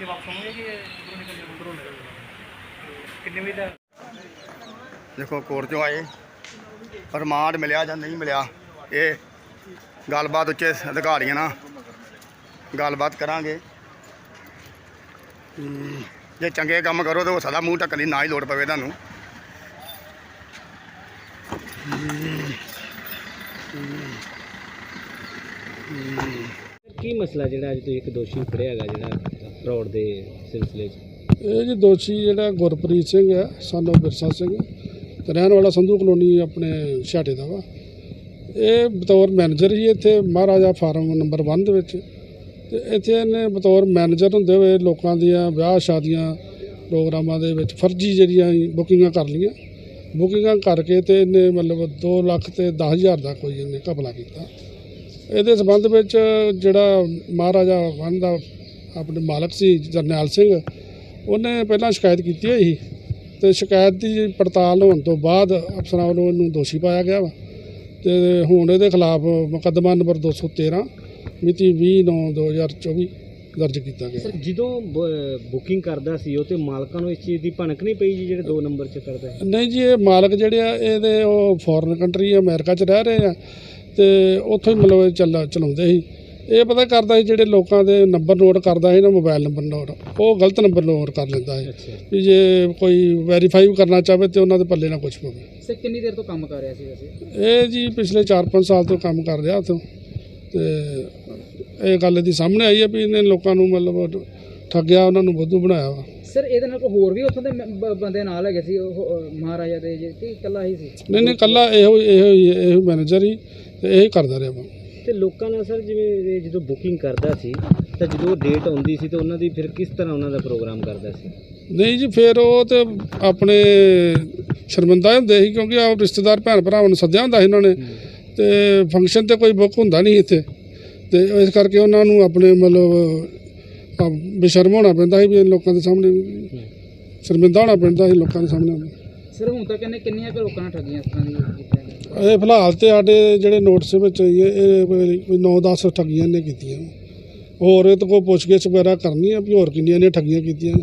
ਇੱਥੇ ਵਾਪਸ ਆਉਣਗੇ ਕਿ ਉਧਰੋਂ ਨਿਕਲ ਜਾਣਗੇ ਉਧਰੋਂ ਨਿਕਲ ਕਿੰਨੇ ਵਜੇ ਦਾ ਦੇਖੋ ਕੋਰਟ ਚੋਂ ਆਏ ਰਿਮਾਂਡ ਮਿਲਿਆ ਜਾਂ ਨਹੀਂ ਮਿਲਿਆ ਇਹ ਗੱਲਬਾਤ ਉੱਚੇ ਅਧਿਕਾਰੀਆਂ ਨਾਲ ਗੱਲਬਾਤ ਕਰਾਂਗੇ। ਜੇ ਚੰਗੇ ਕੰਮ ਕਰੋ ਤਾਂ ਹੋ ਸਕਦਾ ਮੂੰਹ ਢੱਕਣ ਦੀ ਨਾ ਹੀ ਲੋੜ ਪਵੇ ਤੁਹਾਨੂੰ। ਕੀ ਮਸਲਾ ਜਿਹੜਾ ਅੱਜ ਤੁਸੀਂ ਇੱਕ ਦੋਸ਼ੀ ਫੜਿਆ ਹੈਗਾ ਜਿਹੜਾ ਫਰਾਡ ਦੇ ਸਿਲਸਿਲੇ 'ਚ? ਇਹ ਜੀ ਦੋਸ਼ੀ ਜਿਹੜਾ ਗੁਰਪ੍ਰੀਤ ਸਿੰਘ ਹੈ ਸਾਨੂੰ ਬਿਰਸਾ ਸਿੰਘ, ਤੇ ਰਹਿਣ ਵਾਲਾ ਸੰਧੂ ਕਲੋਨੀ ਆਪਣੇ ਛਾਟੇ ਦਾ ਵਾ। ਇਹ ਬਤੌਰ ਮੈਨੇਜਰ ਹੀ ਇੱਥੇ, ਮਹਾਰਾਜਾ ਫਾਰਮ ਨੰਬਰ 1 ਦੇ ਵਿੱਚ। ਤੇ ਇੱਥੇ ਇਹਨੇ ਬਤੌਰ ਮੈਨੇਜਰ ਹੁੰਦੇ ਹੋਏ ਲੋਕਾਂ ਦੀਆਂ ਵਿਆਹ ਸ਼ਾਦੀਆਂ, ਪ੍ਰੋਗਰਾਮਾਂ ਦੇ ਵਿੱਚ ਫਰਜ਼ੀ ਜਿਹੜੀਆਂ ਬੁਕਿੰਗਾਂ ਕਰ ਲਈਆਂ। ਬੁਕਿੰਗਾਂ ਕਰਕੇ ਤੇ ਇਹਨੇ ਮਤਲਬ 2 ਲੱਖ ਤੇ 10000 ਦਾ ਕੋਈ ਇਹਨੇ ਘਪਲਾ ਕੀਤਾ। ਇਹਦੇ ਸਬੰਧ ਵਿੱਚ ਜਿਹੜਾ ਮਹਾਰਾਜਾ ਵਨ ਦਾ ਆਪਣੇ ਮਾਲਕ ਸੀ ਜਰਨੈਲ ਸਿੰਘ ਉਹਨੇ ਪਹਿਲਾਂ ਸ਼ਿਕਾਇਤ ਕੀਤੀ ਹੋਈ ਸੀ ਤੇ ਸ਼ਿਕਾਇਤ ਦੀ ਪੜਤਾਲ ਹੋਣ ਤੋਂ ਬਾਅਦ ਅਫਸਰਾਂ ਵੱਲੋਂ ਇਹਨੂੰ ਦੋਸ਼ੀ ਪਾਇਆ ਗਿਆ ਵਾ ਤੇ ਹੁਣ ਇਹਦੇ ਖਿਲਾਫ ਮੁਕੱਦਮਾ ਨੰਬਰ 213 ਮਿਤੀ 20/9/2024 ਦਰਜ ਕੀਤਾ ਗਿਆ। ਸਰ ਜਦੋਂ ਬੁਕਿੰਗ ਕਰਦਾ ਸੀ ਉਹ ਤੇ ਮਾਲਕਾਂ ਨੂੰ ਇਸ ਚੀਜ਼ ਦੀ ਭਣਕ ਨਹੀਂ ਪਈ ਜੀ ਜਿਹੜੇ 2 ਨੰਬਰ 'ਚ ਕਰਦਾ ਨਹੀਂ ਜੀ ਇਹ ਮਾਲਕ ਜਿਹੜੇ ਆ ਇਹਦੇ ਉਹ ਫੋਰਨ ਕੰਟਰੀ ਅਮਰੀਕਾ 'ਚ ਰਹਿ ਰਹੇ ਆ ਤੇ ਉੱਥੋਂ ਹੀ ਮਤਲਬ ਚੱਲ ਚਲਾਉਂਦੇ ਸੀ। ਇਹ ਪਤਾ ਕਰਦਾ ਸੀ ਜਿਹੜੇ ਲੋਕਾਂ ਦੇ ਨੰਬਰ ਨੋਟ ਕਰਦਾ ਸੀ ਨਾ ਮੋਬਾਈਲ ਨੰਬਰ ਨੋਟ ਉਹ ਗਲਤ ਨੰਬਰ ਨੋਟ ਕਰ ਲੈਂਦਾ ਹੈ ਵੀ ਜੇ ਕੋਈ ਵੈਰੀਫਾਈ ਕਰਨਾ ਚਾਹਵੇ ਤੇ ਉਹਨਾਂ ਦੇ ਪੱਲੇ ਨਾ ਕੁਝ ਪਵੇ। ਕਿੰਨੀ ਦੇਰ ਤੋਂ ਕੰਮ ਕਰ ਰਿਹਾ ਸੀ ਵੈਸੇ? ਇਹ ਜੀ ਪਿਛਲੇ 4-5 ਸਾਲ ਤੋਂ ਕੰਮ ਕਰ ਰਿਹਾ ਉੱਥੋਂ। ਤੇ ਇਹ ਗੱਲ ਦੀ ਸਾਹਮਣੇ ਆਈ ਹੈ ਵੀ ਇਹਨੇ ਲੋਕਾਂ ਨੂੰ ਮਤਲਬ ਠੱਗਿਆ ਉਹਨਾਂ ਨੂੰ ਬੁੱਧੂ ਬਣਾਇਆ ਵਾ। ਸਰ ਇਹਦੇ ਨਾਲ ਕੋਈ ਹੋਰ ਵੀ ਉੱਥੋਂ ਦੇ ਬੰਦੇ ਨਾਲ ਹੈਗੇ ਸੀ? ਉਹ ਮਹਾਰਾਜਾ ਦੇ ਜੀ ਕਿ ਇਕੱਲਾ ਹੀ ਸੀ? ਨਹੀਂ ਨਹੀਂ ਕੱਲਾ ਇਹੋ ਇਹੋ ਇਹੋ ਮੈਨੇਜਰ ਹੀ ਤੇ ਇਹ ਕਰਦਾ ਰਿਹਾ ਵਾ। ਤੇ ਲੋਕਾਂ ਨਾਲ ਸਰ ਜਿਵੇਂ ਇਹ ਜਦੋਂ ਬੁਕਿੰਗ ਕਰਦਾ ਸੀ ਤਾਂ ਜਦੋਂ ਡੇਟ ਆਉਂਦੀ ਸੀ ਤਾਂ ਉਹਨਾਂ ਦੀ ਫਿਰ ਕਿਸ ਤਰ੍ਹਾਂ ਉਹਨਾਂ ਦਾ ਪ੍ਰੋਗਰਾਮ ਕਰਦਾ ਸੀ? ਨਹੀਂ ਜੀ ਫਿਰ ਉਹ ਤੇ ਆਪਣੇ ਸ਼ਰਮਿੰਦਾ ਹੁੰਦੇ ਸੀ ਕਿਉਂਕਿ ਆਪ ਰਿਸ਼ਤੇਦਾਰ ਭੈਣ ਭਰਾਵਾਂ ਨੂੰ ਸੱਦਿਆ ਹੁੰਦਾ ਸੀ ਉਹਨਾਂ ਨੇ। ਤੇ ਫੰਕਸ਼ਨ ਤੇ ਕੋਈ ਬੁੱਕ ਹੁੰਦਾ ਨਹੀਂ ਇੱਥੇ। ਤੇ ਇਸ ਕਰਕੇ ਉਹਨਾਂ ਨੂੰ ਆਪਣੇ ਮਤਲਬ ਬੇਸ਼ਰਮ ਹੋਣਾ ਪੈਂਦਾ ਸੀ ਵੀ ਲੋਕਾਂ ਦੇ ਸਾਹਮਣੇ ਸ਼ਰਮਿੰਦਾ ਹੋਣਾ ਪੈਂਦਾ ਸੀ ਲੋਕਾਂ ਦੇ ਸਾਹਮਣੇ। ਸਰ ਹੁਣ ਤੱਕ ਇਹਨੇ ਕਿੰਨੀਆਂ ਕੁ ਲੋਕਾਂ ਨਾਲ ਠੱਗੀਆਂ ਇਸ ਤਰ੍ਹਾਂ ਦੀਆਂ ਇਹ ਫਿਲਹਾਲ ਤੇ ਸਾਡੇ ਜਿਹੜੇ ਨੋਟਿਸ ਵਿੱਚ ਆਈ ਹੈ, ਇਹ ਕੋਈ 9-10 ਠੱਗੀਆਂ ਨੇ ਕੀਤੀਆਂ। ਹੋਰ ਇਹ ਤੋਂ ਕੋਈ ਪੁੱਛਗਿੱਛ ਵਗੈਰਾ ਕਰਨੀ ਆ ਵੀ ਹੋਰ ਕਿੰਨੀਆਂ ਨੇ ਠੱਗੀਆਂ ਕੀਤੀਆਂ।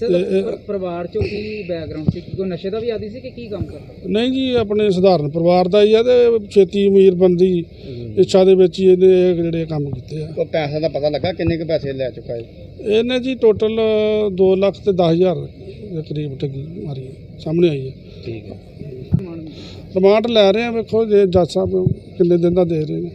ਸਰ ਪਰਿਵਾਰ ਚੋਂ ਕੀ ਬੈਕਗ੍ਰਾਉਂਡ ਸੀ? ਕੋਈ ਨਸ਼ੇ ਦਾ ਵੀ ਆਦੀ ਸੀ ਕਿ ਕੀ ਕੰਮ ਕਰਦਾ? ਨਹੀਂ ਜੀ ਆਪਣੇ ਸਧਾਰਨ ਪਰਿਵਾਰ ਦਾ ਹੀ ਆ ਤੇ ਛੇਤੀ ਅਮੀਰ ਬੰਦੀ ਇੱਛਾ ਦੇ ਵਿੱਚ ਹੀ ਇਹਨੇ ਇਹ ਜਿਹੜੇ ਕੰਮ ਕੀਤੇ ਆ। ਉਹ ਪੈਸੇ ਦਾ ਪਤਾ ਲੱਗਾ ਕਿੰਨੇ ਕੁ ਪੈਸੇ ਲੈ ਚੁੱਕਾ ਹੈ ਇਹਨੇ ਜੀ ਟੋਟਲ 2 ਲੱਖ ਤੇ 10000 ਦੇ ਕਰੀਬ ਠੱਗੀ ਮਾਰੀ ਹੈ, ਸਾਹਮਣੇ ਆਈ ਹੈ। ਠੀਕ ਹੈ। ਰਿਮਾਂਡ ਲੈ ਰਹੇ ਆ ਵੇਖੋ ਜੇ ਜੱਜ ਸਾਹਿਬ ਕਿੰਨੇ ਦਿਨ ਦਾ ਦੇ ਰਹੇ ਨੇ।